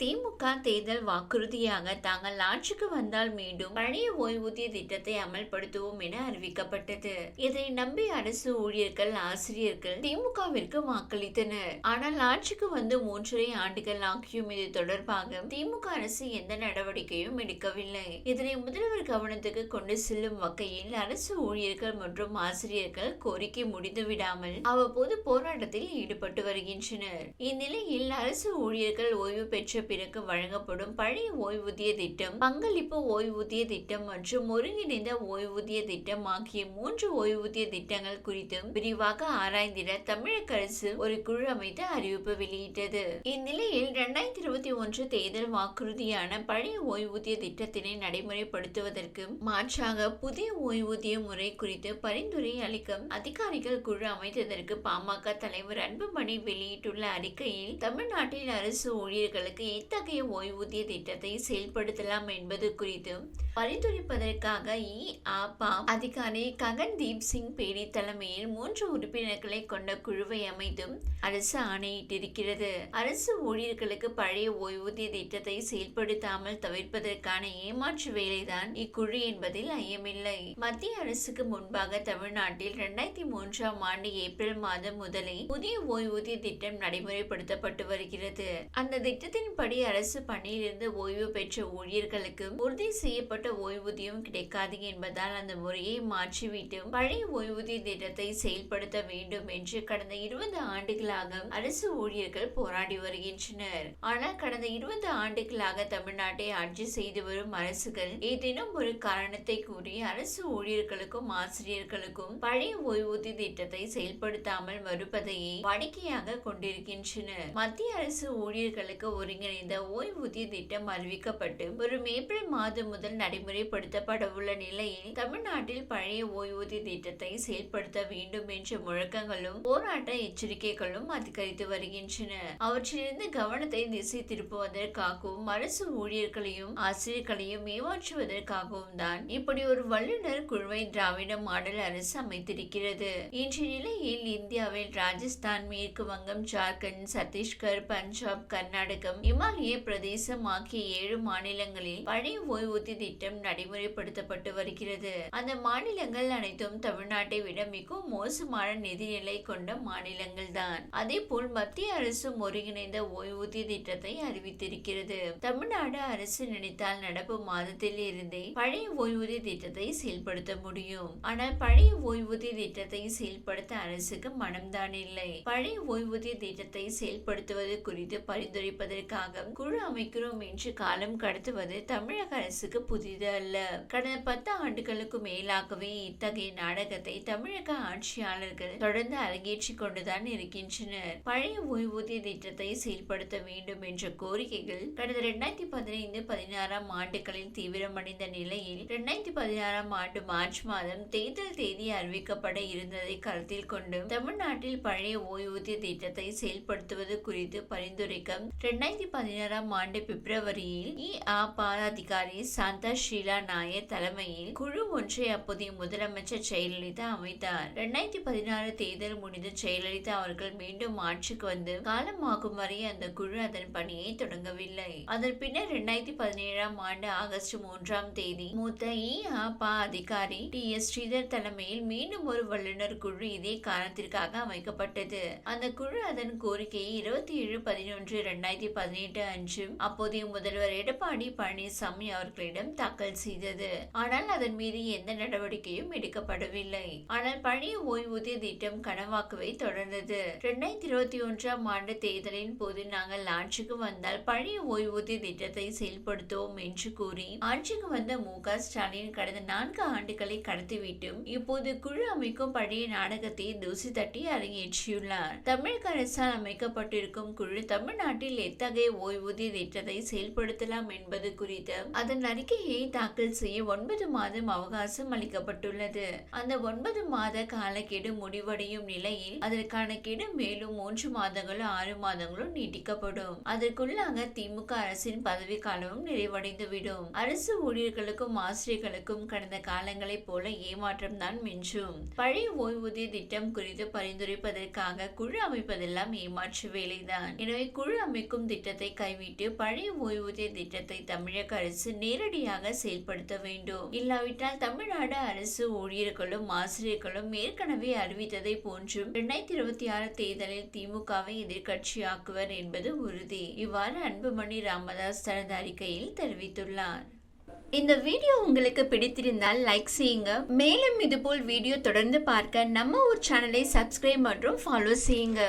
திமுக தேர்தல் வாக்குறுதியாக தாங்கள் ஆட்சிக்கு வந்தால் மீண்டும் பழைய ஓய்வூதிய திட்டத்தை அமல்படுத்துவோம் என அறிவிக்கப்பட்டது. இதை நம்பி அரசு ஊழியர்கள் ஆசிரியர்கள் திமுகவிற்கு வாக்களித்தனர். ஆனால் ஆட்சிக்கு வந்து மூன்றரை ஆண்டுகள் ஆகியும் இது தொடர்பாக திமுக அரசு எந்த நடவடிக்கையும் எடுக்கவில்லை. இதனை முதல்வர் கவனத்துக்கு கொண்டு செல்லும் வகையில் அரசு ஊழியர்கள் மற்றும் ஆசிரியர்கள் கோரிக்கை முடிந்துவிடாமல் அவ்வப்போது போராட்டத்தில் ஈடுபட்டு வருகின்றனர். இந்நிலையில் அரசு ஊழியர்கள் ஓய்வு பெற்ற பிறகு வழங்கப்படும் பழைய ஓய்வூதிய திட்டம் பங்களிப்பு ஓய்வூதிய திட்டம் மற்றும் ஒருங்கிணைந்த ஓய்வூதிய திட்டம் ஆகிய மூன்று ஓய்வூதிய திட்டங்கள் குறித்தும் விரிவாக ஆராய்ந்திட தமிழக அரசு ஒரு குழு அமைத்து அறிவிப்பு வெளியிட்டது. இந்நிலையில் இரண்டாயிரத்தி இருபத்தி ஒன்று தேர்தல் வாக்குறுதியான பழைய ஓய்வூதிய திட்டத்தினை நடைமுறைப்படுத்துவதற்கு மாற்றாக புதிய ஓய்வூதிய முறை குறித்து பரிந்துரை அளிக்க அதிகாரிகள் குழு அமைத்ததற்கு பாமக தலைவர் அன்புமணி வெளியிட்டுள்ள அறிக்கையில் தமிழ்நாட்டில் அரசு ஊழியர்களுக்கு எத்தகைய ஓய்வூதிய திட்டத்தை செயல்படுத்தலாம் என்பது குறித்து பரிந்துரைப்பதற்காக இ. ஆ. அதிகாரி ககன்தீப் சிங் பேடி தலைமையில் மூன்று உறுப்பினர்களை கொண்ட குழுவை அமைத்தும் அரசு ஆணையிட்டிருக்கிறது. அரசு ஊழியர்களுக்கு பழைய ஓய்வூதிய திட்டத்தை செயல்படுத்தாமல் தவிர்ப்பதற்கான ஏமாற்று வேலைதான் இக்குழு என்பதில் ஐயமில்லை. மத்திய அரசுக்கு முன்பாக தமிழ்நாட்டில் இரண்டாயிரத்தி மூன்றாம் ஆண்டு ஏப்ரல் மாதம் முதலே புதிய ஓய்வூதிய திட்டம் நடைமுறைப்படுத்தப்பட்டு வருகிறது. அந்த திட்டத்தின் திட்டத்தின்படி அரசு பணியிலிருந்து ஓய்வு பெற்ற ஊழியர்களுக்கு உறுதி செய்யப்பட்ட ஓய்வூதியம் கிடைக்காது என்பதால் அந்த முறையை மாற்றிவிட்டு பழைய ஓய்வூதிய திட்டத்தை செயல்படுத்த வேண்டும் என்று கடந்த இருபது ஆண்டுகளாக அரசு ஊழியர்கள் போராடி வருகின்றனர். ஆனால் கடந்த இருபது ஆண்டுகளாக தமிழ்நாட்டை ஆட்சி செய்து வரும் அரசுகள் ஏதேனும் ஒரு காரணத்தை கூறி அரசு ஊழியர்களுக்கும் ஆசிரியர்களுக்கும் பழைய ஓய்வூதிய திட்டத்தை செயல்படுத்தாமல் வருவதையே வாடிக்கையாக கொண்டிருக்கின்றனர் மத்திய அரசு ஊழியர்களுக்கு ஒருங்கிணைந்த ஓய்வூதிய திட்டம் அறிவிக்கப்பட்டு வரும் ஏப்ரல் மாதம் முதல் நடைமுறைப்படுத்தப்பட உள்ள நிலையில் தமிழ்நாட்டில் பழைய ஓய்வூதிய திட்டத்தை செயல்படுத்த வேண்டும் என்ற முழக்கங்களும் போராட்ட எச்சரிக்கைகளும் அதிகரித்து வருகின்றன. அவற்றிலிருந்து கவனத்தை திசை திருப்புவதற்காகவும் அரசு ஊழியர்களையும் ஆசிரியர்களையும் ஏமாற்றுவதற்காகவும் தான் இப்படி ஒரு வல்லுநர் குழுவை திராவிட மாடல் அரசு அமைத்திருக்கிறது. இன்ற நிலையில் இந்தியாவில் ராஜஸ்தான் மேற்கு வங்கம் ஜார்க்கண்ட் சத்தீஸ்கர் பஞ்சாப் கர்நாடகம் இமாலய பிரதேசம் ஆகிய ஏழு மாநிலங்களில் பழைய ஓய்வூதிய திட்டம் நடைமுறைப்படுத்தப்பட்டு வருகிறது. அந்த மாநிலங்கள் அனைத்தும் தமிழ்நாட்டை விட மிகவும் மோசமான நிதிநிலை கொண்ட மாநிலங்கள் தான் அதே போல் மத்திய அரசும் ஒருங்கிணைந்த ஓய்வூதிய திட்டத்தை அறிவித்திருக்கிறது. தமிழ்நாடு அரசு நினைத்தால் நடப்பு மாதத்தில் இருந்தே பழைய ஓய்வூதிய திட்டத்தை செயல்படுத்த முடியும். ஆனால் பழைய ஓய்வூதிய திட்டத்தை செயல்படுத்த அரசுக்கு மனம்தான் இல்லை. பழைய ஓய்வூதிய திட்டத்தை செயல்படுத்துவது குறித்து பரிந்துரைப்பதற்காக குழு அமைக்கிறோம் என்று காலம் கடத்துவது தமிழக அரசுக்கு புதிதல்ல கடந்த பத்து ஆண்டுகளுக்கு மேலாகவே இத்தகைய நாடகத்தை தமிழக ஆட்சியாளர்கள் தொடர்ந்து அரங்கேற்றிக் கொண்டுதான் இருக்கின்றனர். பழைய ஓய்வூதிய திட்டத்தை செயல்படுத்த வேண்டும் என்ற கோரிக்கைகள் கடந்த இரண்டாயிரத்தி பதினைந்து பதினாறாம் ஆண்டுகளில் தீவிரமடைந்த நிலையில் இரண்டாயிரத்தி பதினாறாம் ஆண்டு மார்ச் மாதம் தேர்தல் தேதி அறிவிக்கப்பட இருந்ததை கருத்தில் கொண்டு தமிழ்நாட்டில் பழைய ஓய்வூதிய திட்டத்தை செயல்படுத்துவது குறித்து பரிந்துரைக்க இரண்டாயிரத்தி பதினாறாம் ஆண்டு பிப்ரவரியில் இ. ஆ பா அதிகாரி சாந்தா ஷீலா நாயர் தலைமையில் குழு ஒன்றை அப்போதைய முதலமைச்சர் ஜெயலலிதா அமைத்தார். இரண்டாயிரத்தி பதினாறு தேர்தல் முடிந்து ஜெயலலிதா அவர்கள் மீண்டும் ஆட்சிக்கு வந்து காலமாகும் வரை அந்த குழு அதன் பணியை தொடங்கவில்லை. அதன் பின்னர் இரண்டாயிரத்தி பதினேழாம் ஆண்டு ஆகஸ்ட் மூன்றாம் தேதி மூத்த இ. ஆ பா. அதிகாரி டி. எஸ். ஸ்ரீதர் தலைமையில் மீண்டும் ஒரு வல்லுநர் குழு இதே காரணத்திற்காக அமைக்கப்பட்டது. அந்த குழு அதன் கோரிக்கையை இருபத்தி ஏழு பதினொன்று இரண்டாயிரத்தி பதினெட்டு அன்று அப்போதைய முதல்வர் எடப்பாடி பழனிசாமி அவர்களிடம் தாக்கல் செய்தது. ஆனால் அதன் மீது எந்த நடவடிக்கையும் எடுக்கப்படவில்லை. ஆனால் பழைய ஓய்வூதிய திட்டம் கனவாக்குவை தொடர்ந்தது. இரண்டாயிரத்தி இருபத்தி ஒன்றாம் ஆண்டு தேர்தலின் போது நாங்கள் ஆட்சிக்கு வந்தால் பழைய ஓய்வூதிய திட்டத்தை செயல்படுத்துவோம் என்று கூறி ஆட்சிக்கு வந்த மு. க. ஸ்டாலின் கடந்த நான்கு ஆண்டுகளை கடத்திவிட்டும் இப்போது குழு அமைக்கும் பழைய நாடகத்தை தூசி தட்டி அரங்கேற்றியுள்ளார். தமிழக அரசால் அமைக்கப்பட்டிருக்கும் குழு தமிழ்நாட்டில் எத்தகைய ஓய்வூதிய திட்டத்தை செயல்படுத்தலாம் என்பது குறித்து அதன் அறிக்கையை தாக்கல் செய்ய ஒன்பது மாதம் அவகாசம் அளிக்கப்பட்டுள்ளது. அந்த ஒன்பது மாத காலக்கெடு முடிவடையும் நிலையில் அதற்கான கெடு மேலும் மூன்று மாதங்களும் ஆறு மாதங்களும் நீட்டிக்கப்படும். அதற்குள்ளாக திமுக அரசின் பதவி காலமும் நிறைவடைந்துவிடும். அரசு ஊழியர்களுக்கும் ஆசிரியர்களுக்கும் கடந்த காலங்களைப் போல ஏமாற்றம் தான் மிஞ்சும். பழைய ஓய்வூதிய திட்டம் குறித்து பரிந்துரைப்பதற்காக குழு அமைப்பதெல்லாம் ஏமாற்று வேலைதான். எனவே குழு அமைக்கும் திட்டத்தை திட்டத்தை கைவிட்டு பழைய ஓய்வூதிய திட்டத்தை தமிழக அரசு நேரடியாக செயல்படுத்த வேண்டும். இல்லாவிட்டால் தமிழ்நாடு அரசு ஊழியர்களும் ஆசிரியர்களும் ஏற்கனவே அறிவித்ததை போன்றும் இரண்டாயிரத்தி இருபத்தி ஆறு தேர்தலில் திமுகவை எதிர்க்கட்சியாக்குவர் என்பது உறுதி. இவ்வாறு அன்புமணி ராமதாஸ் தனது அறிக்கையில் தெரிவித்துள்ளார். இந்த வீடியோ உங்களுக்கு பிடித்திருந்தால் லைக் செய்யுங்க. மேலும் இதுபோல் வீடியோ தொடர்ந்து பார்க்க நம்ம ஒரு சேனலை சப்ஸ்கிரைப் மற்றும் ஃபாலோ செய்யுங்க.